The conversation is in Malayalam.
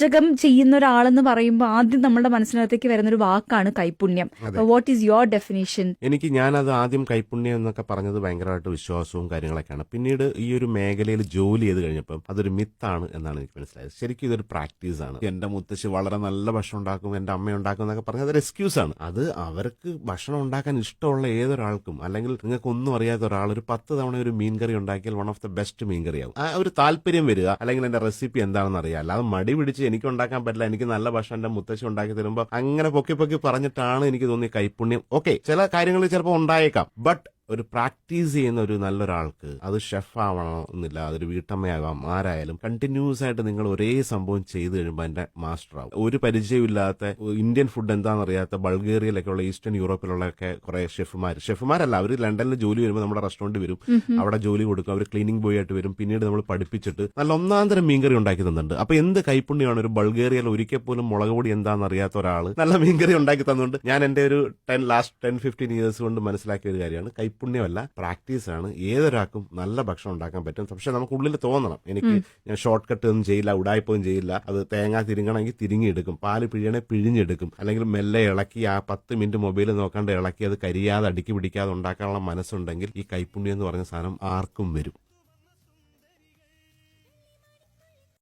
പാചകം ചെയ്യുന്ന ഒരാളെന്ന് പറയുമ്പോൾ ആദ്യം നമ്മുടെ മനസ്സിനകത്തേക്ക് വരുന്ന ഒരു വാക്കാണ് കൈപുണ്യം. വാട്ട് ഈസ് യുവർ ഡെഫിനേഷൻ എനിക്ക് ഞാൻ അത് ആദ്യം കൈപുണ്യം എന്നൊക്കെ പറഞ്ഞത് ഭയങ്കരമായിട്ട് വിശ്വാസവും കാര്യങ്ങളൊക്കെയാണ്. പിന്നീട് ഈ ഒരു മേഖലയിൽ ജോലി ചെയ്ത് കഴിഞ്ഞപ്പം അതൊരു മിത്താണ് എന്നാണ് എനിക്ക് മനസ്സിലായത്. ശരിക്കും ഇതൊരു പ്രാക്ടീസ് ആണ്. എന്റെ മുത്തശ്ശി വളരെ നല്ല ഭക്ഷണം ഉണ്ടാക്കും എന്റെ അമ്മ ഉണ്ടാക്കും എന്നൊക്കെ പറഞ്ഞത് അതൊരു എക്സ്ക്യൂസ് ആണ്. അത് അവർക്ക് ഭക്ഷണം ഉണ്ടാക്കാൻ ഇഷ്ടമുള്ള ഏതൊരാൾക്കും അല്ലെങ്കിൽ നിങ്ങൾക്ക് ഒന്നും അറിയാത്ത ഒരാൾ ഒരു പത്ത് തവണ ഒരു മീൻ കറി ഉണ്ടാക്കിയാൽ വൺ ഓഫ് ദ ബെസ്റ്റ് മീൻകറി ആവും ആ ഒരു താല്പര്യം വരിക അല്ലെങ്കിൽ എന്റെ റെസിപ്പി എന്താണെന്ന് അറിയാം. അല്ലാതെ മടി പിടിച്ച് എനിക്ക് ഉണ്ടാക്കാൻ പറ്റില്ല. എനിക്ക് നല്ല ഭക്ഷണം എന്റെ മുത്തശ്ശി ഉണ്ടാക്കി തരുമ്പോൾ അങ്ങനെ പൊക്കി പൊക്കി പറഞ്ഞിട്ടാണ് എനിക്ക് തോന്നിയ കൈപ്പുണ്യം. ഓക്കെ ചില കാര്യങ്ങൾ ചിലപ്പോൾ ഉണ്ടായേക്കാം. ബട്ട് ഒരു പ്രാക്ടീസ് ചെയ്യുന്ന ഒരു നല്ലൊരാൾക്ക് അത് ഷെഫ് ആവണമെന്നില്ല അതൊരു വീട്ടമ്മയാകാം ആരായാലും കണ്ടിന്യൂസ് ആയിട്ട് നിങ്ങൾ ഒരേ സംഭവം ചെയ്തു കഴിയുമ്പോൾ അതിന്റെ മാസ്റ്റർ ആവും ഒരു പരിചയമില്ലാത്ത ഇന്ത്യൻ ഫുഡ് എന്താണെന്ന് അറിയാത്ത ബൾഗേറിയയിലൊക്കെ ഉള്ള ഈസ്റ്റേൺ യൂറോപ്പിലുള്ളൊക്കെ കുറെ ഷെഫുമാർ. ഷെഫുമാരല്ല അവർ ലണ്ടനിൽ ജോലി വരുമ്പോൾ നമ്മുടെ റെസ്റ്റോറന്റ് വരും. അവിടെ ജോലി കൊടുക്കും അവർ ക്ലീനിങ് ബോയ് ആയിട്ട് വരും. പിന്നീട് നമ്മൾ പഠിപ്പിച്ചിട്ട് നല്ല ഒന്നാം തരം മീൻകറി ഉണ്ടാക്കി തന്നിട്ടുണ്ട്. അപ്പൊ എന്ത് കൈപ്പുണ്യമാണ് ഒരു ബൾഗേറിയയിൽ ഒരിക്കൽ പോലും മുളക് പൊടി എന്താണെന്ന് അറിയാത്ത ഒരാൾ നല്ല മീൻകറി ഉണ്ടാക്കി തന്നുകൊണ്ട് ഞാൻ എന്റെ ഒരു ten last ten fifteen years കൊണ്ട് മനസ്സിലാക്കിയ ഒരു കാര്യമാണ്. കൈപ്പുണ്യമല്ല പ്രാക്ടീസ് പ്രാക്ടീസാണ്. ഏതൊരാൾക്കും നല്ല ഭക്ഷണം ഉണ്ടാക്കാൻ പറ്റും. പക്ഷെ നമുക്ക് ഉള്ളിൽ തോന്നണം. എനിക്ക് ഞാൻ ഷോർട്ട് കട്ട് ഒന്നും ചെയ്യില്ല ഉടായ്പൊന്നും ചെയ്യില്ല. അത് തേങ്ങ തിരിങ്ങണമെങ്കിൽ തിരിങ്ങിയെടുക്കും. പാൽ പിഴിയണേ പിഴിഞ്ഞെടുക്കും. അല്ലെങ്കിൽ മെല്ലെ ഇളക്കി ആ പത്ത് മിനിറ്റ് മൊബൈൽ നോക്കാണ്ട് ഇളക്കി അത് കരിയാതെ അടുക്കി പിടിക്കാതെ ഉണ്ടാക്കാനുള്ള മനസ്സുണ്ടെങ്കിൽ ഈ കൈപ്പുണ്യം എന്ന് പറഞ്ഞ സാധനം ആർക്കും വരും.